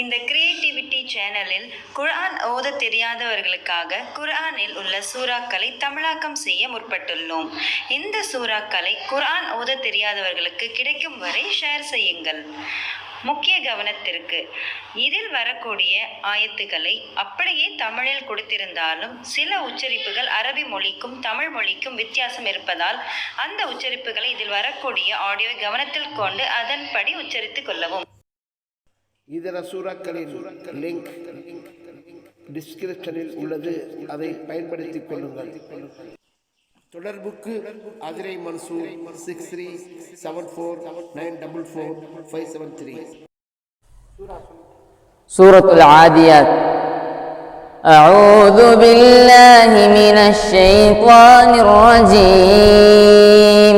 இந்த கிரியேட்டிவிட்டி சேனலில் குர்ஆன் ஓத தெரியாதவர்களுக்காக குர்ஆனில் உள்ள சூறாக்களை தமிழாக்கம் செய்ய முற்பட்டுள்ளோம். இந்த சூறாக்களை குர்ஆன் ஓத தெரியாதவர்களுக்கு கிடைக்கும் வரை ஷேர் செய்யுங்கள். முக்கிய கவனத்திற்கு இதில் வரக்கூடிய ஆயத்துக்களை அப்படியே தமிழில் கொடுத்திருந்தாலும் சில உச்சரிப்புகள் அரபி மொழிக்கும் தமிழ் மொழிக்கும் வித்தியாசம் இருப்பதால் அந்த உச்சரிப்புகளை இதில் வரக்கூடிய ஆடியோவை கவனத்தில் கொண்டு அதன்படி உச்சரித்துக் கொள்ளவும். இதர சூறாக்களின் லிங்க் டிஸ்கிரிப்ஷனில் உள்ளது அதை பயன்படுத்திக் கொள்ளுங்கள் தொடர்புக்கு Adirai Mansoor six three seven four nine double four five seven three سورة العاديات أعوذ بالله من الشيطان الرجيم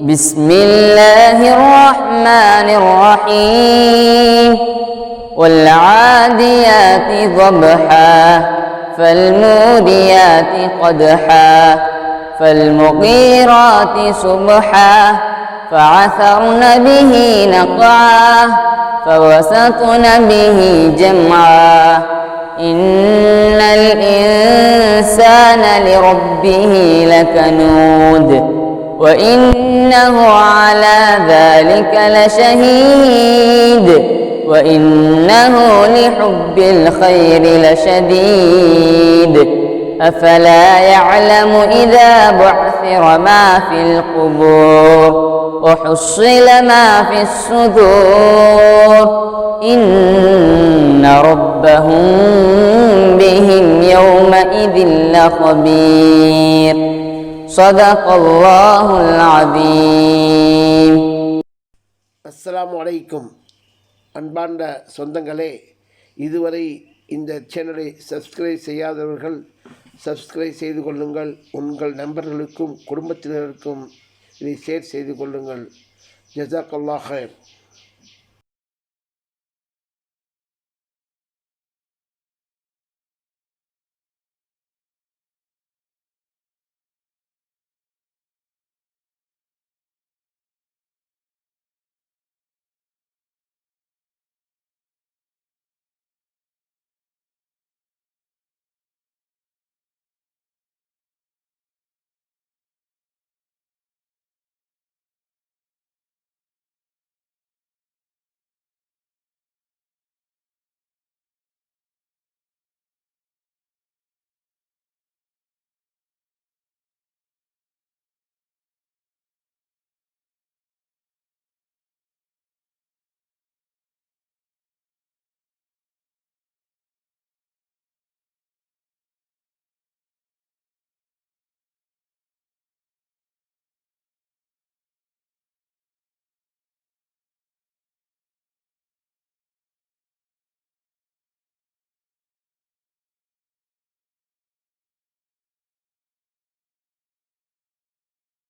بسم الله الرحمن الرحيم. والعاديات ضبحا فالموديات قدحا فالمغيرات صبحا فعثرن به نقعا فوسطن به جمعا. إن الإنسان لربه لكنود. وإنه على ذلك لشهيد. وإنه لحب الخير لشديد. أفلا يعلم إذا بعثر ما في القبور وحصل ما في الصدور. إن ربهم بهم يومئذ لخبير. அஸ்லாம் வலைக்கும் அன்பாண்ட சொந்தங்களே இதுவரை இந்த சேனலை சப்ஸ்கிரைப் செய்யாதவர்கள் சப்ஸ்கிரைப் செய்து கொள்ளுங்கள். உங்கள் நண்பர்களுக்கும் குடும்பத்தினருக்கும் இதை ஷேர் செய்து கொள்ளுங்கள். ஜசாக் அல்லாஹ்